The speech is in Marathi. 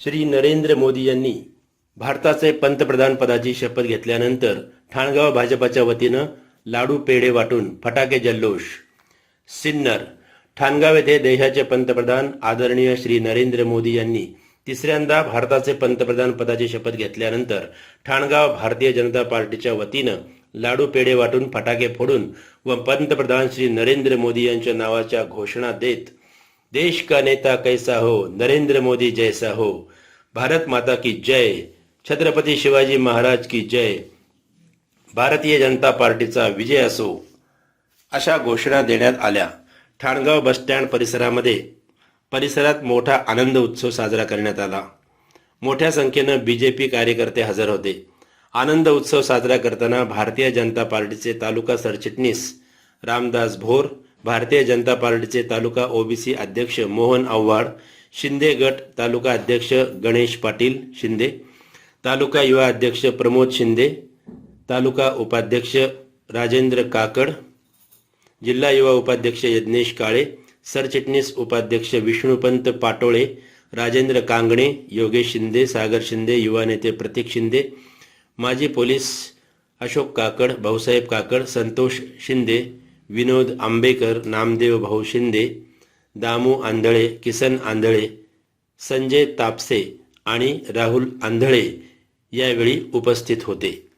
श्री नरेंद्र मोदी यांनी भारताचे पंतप्रधान पदाची शपथ घेतल्यानंतर ठाणगाव भाजपाच्या वतीनं लाडू पेढे वाटून फटाके जल्लोष. सिन्नर ठाणगाव येथे देशाचे पंतप्रधान आदरणीय श्री नरेंद्र मोदी यांनी तिसऱ्यांदा भारताचे पंतप्रधान पदाची शपथ घेतल्यानंतर ठाणगाव भारतीय जनता पार्टीच्या वतीनं लाडू पेढे वाटून फटाके फोडून व पंतप्रधान श्री नरेंद्र मोदी यांच्या नावाच्या घोषणा देत देश का नेता कैसा हो? नरेंद्र मोदी जैसा हो। भारत माता की जय। छत्रपती शिवाजी महाराज की जय। भारतीय जनता पार्टीचा विजय असो। अशा घोषणा देण्यात आल्या. ठाणगाव बसस्टँड परिसरामध्ये परिसरात मोठा आनंद उत्सव साजरा करण्यात आला. मोठ्या संख्येनं बी जे पी कार्यकर्ते हजर होते. आनंद उत्सव साजरा करताना भारतीय जनता पार्टीचे तालुका सरचिटणीस रामदास भोर भारतीय जनता पार्टीचे तालुका ओबीसी अध्यक्ष मोहन आव्हाड शिंदे गट तालुका अध्यक्ष गणेश पाटील शिंदे तालुका युवा अध्यक्ष प्रमोद शिंदे तालुका उपाध्यक्ष राजेंद्र काकड जिल्हा युवा उपाध्यक्ष यज्ञेश काळे सरचिटणीस उपाध्यक्ष विष्णुपंत पाटोळे राजेंद्र कांगणे योगेश शिंदे सागर शिंदे युवा नेते प्रतीक शिंदे माजी पोलीस अशोक काकड भाऊसाहेब काकड संतोष शिंदे विनोद आंबेकर नामदेव भाऊ शिंदे दामू आंधळे किसन आंधळे संजय तापसे आणि राहुल आंधळे यावेळी उपस्थित होते.